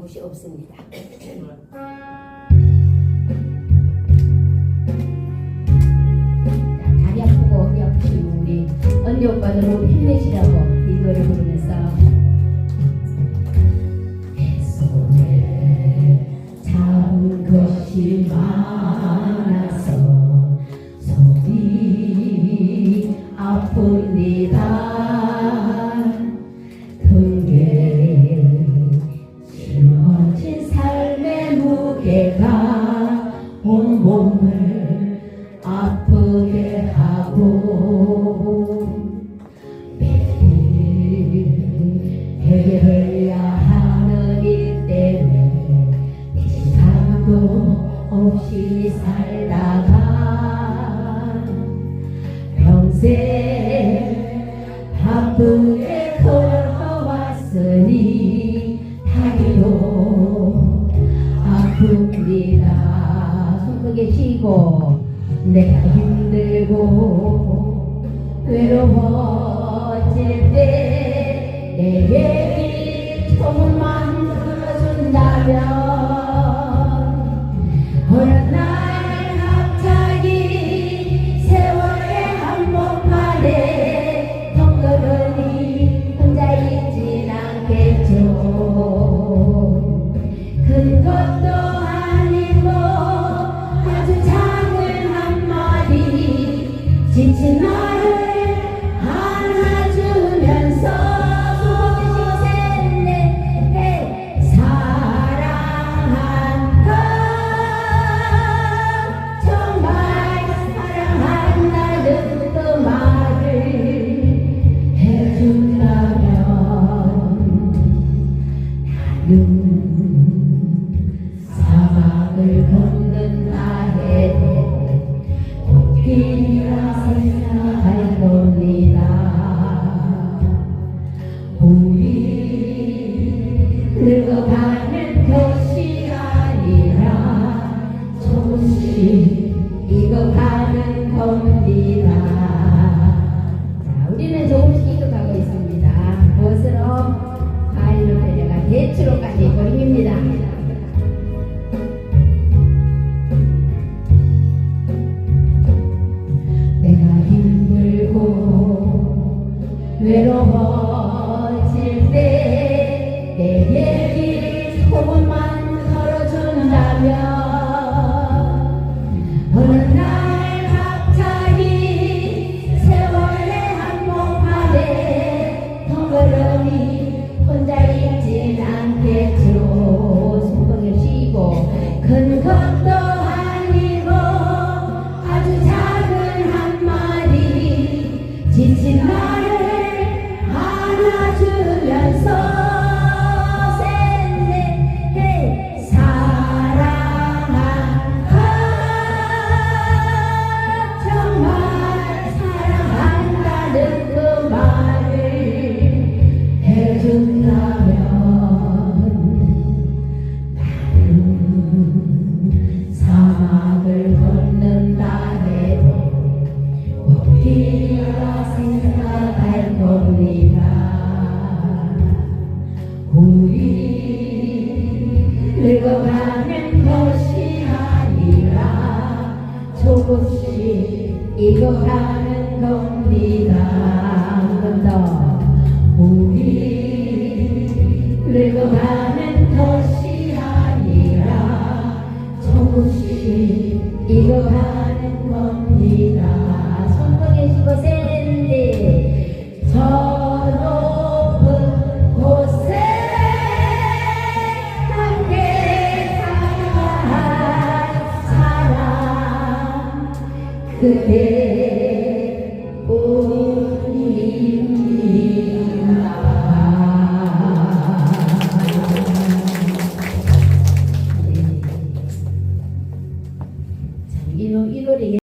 곳이 없습니다. 자, 다리 아프고 어디 아프신 우리 언니 오빠들 모두 힘내시라고 이 노래 부르 몸을 아프게 하고 매일 해결해야 하는 일 때문에 시간도 없이 살다가 평생 바쁘게 걸어왔으니 다리도 아픕니다 쉬고 내가 힘들고 외로워질 때내 얘기 조금만 들어준다면 tonight. 겁니다. 자, 우리는 조금씩 익어가고 있습니다. 무엇으로 과일로 내가 힘들고 외로워질 때 늙어가는 것이 아니라 조금씩 익어가 조금씩 익어가는 겁니다. 손 뻗으시고 샌디 저 높은 곳에 함께 살아갈 사람 그대